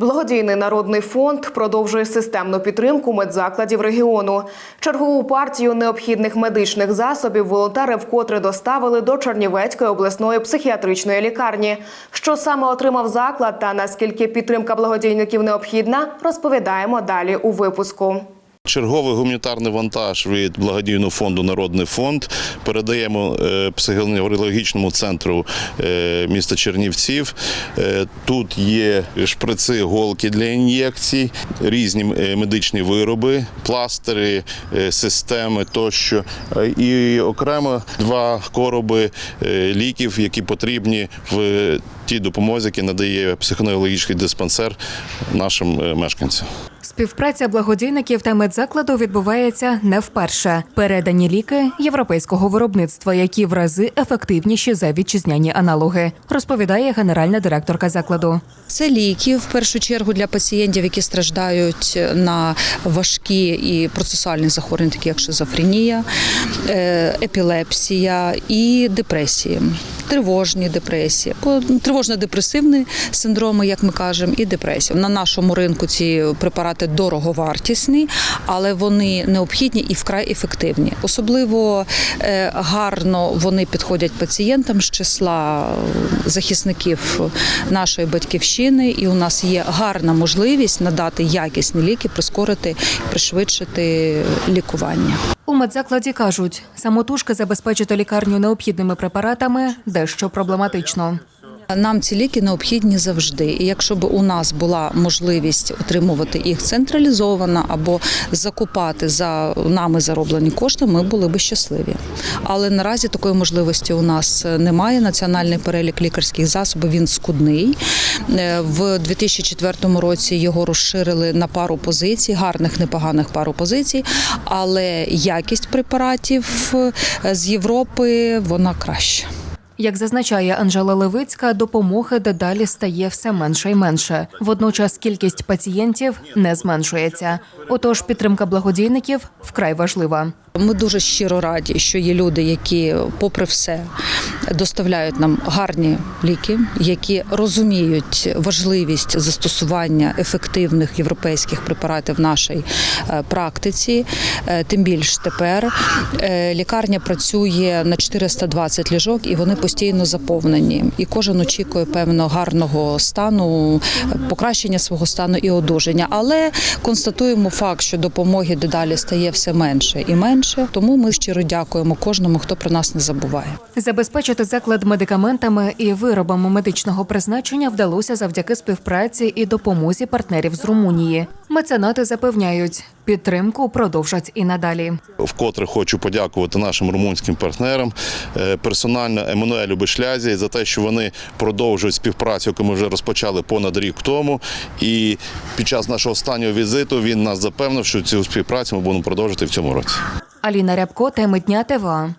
Благодійний народний фонд продовжує системну підтримку медзакладів регіону. Чергову партію необхідних медичних засобів волонтери вкотре доставили до Чернівецької обласної психіатричної лікарні. Що саме отримав заклад та наскільки підтримка благодійників необхідна, розповідаємо далі у випуску. Черговий гуманітарний вантаж від благодійного фонду Народний фонд передаємо е, психоневрологічному центру е, міста Чернівців. Е, Тут є шприци, голки для ін'єкцій, різні медичні вироби, пластири, системи тощо. І окремо два короби ліків, які потрібні в тій допомозі, які надає психоневрологічний диспансер нашим мешканцям. Співпраця благодійників та медзакладу відбувається не вперше. Передані ліки європейського виробництва, які в рази ефективніші за вітчизняні аналоги, розповідає генеральна директорка закладу. Це ліки в першу чергу для пацієнтів, які страждають на важкі і процесуальні захворювання, такі як шизофренія, е, епілепсія і депресії. Тривожні депресії, тривожно-депресивні синдроми, як ми кажемо, і депресія. На нашому ринку ці препарати дороговартісні, але вони необхідні і вкрай ефективні. Особливо е, гарно вони підходять пацієнтам з числа захисників нашої батьківщини, і у нас є гарна можливість надати якісні ліки, прискорити, пришвидшити лікування. У медзакладі кажуть, самотужки забезпечити лікарню необхідними препаратами дещо проблематично. Нам ці ліки необхідні завжди. І якщо б у нас була можливість отримувати їх централізовано або закупати за нами зароблені кошти, ми були б щасливі. Але наразі такої можливості у нас немає. Національний перелік лікарських засобів він скудний. Е, В 2004 році його розширили на пару позицій, гарних, непоганих пару позицій, але якість препаратів е, з Європи вона краща. Як зазначає Анжела Левицька, допомоги дедалі стає все менше і менше. Водночас кількість пацієнтів не зменшується. Отож, підтримка благодійників вкрай важлива. Ми дуже щиро раді, що є люди, які, попри все, доставляють нам гарні ліки, які розуміють важливість застосування ефективних європейських препаратів в нашій е, практиці. Е, Тим більш тепер Е, лікарня працює на 420 ліжок і вони постійно заповнені. І кожен очікує певно гарного стану, покращення свого стану і одужання. Але констатуємо факт, що допомоги дедалі стає все менше і менше. Тому ми щиро дякуємо кожному, хто про нас не забуває. Забезпечити заклад медикаментами і виробами медичного призначення вдалося завдяки співпраці і допомозі партнерів з Румунії. Меценати запевняють, підтримку продовжать і надалі. Вкотре хочу подякувати нашим румунським партнерам, е, персонально Еммануелю Бешлязі за те, що вони продовжують співпрацю, яку ми вже розпочали понад рік тому. І під час нашого останнього візиту він нас запевнив, що цю співпрацю ми будемо продовжувати в цьому році. Аліна Рябко, теми дня ТВА.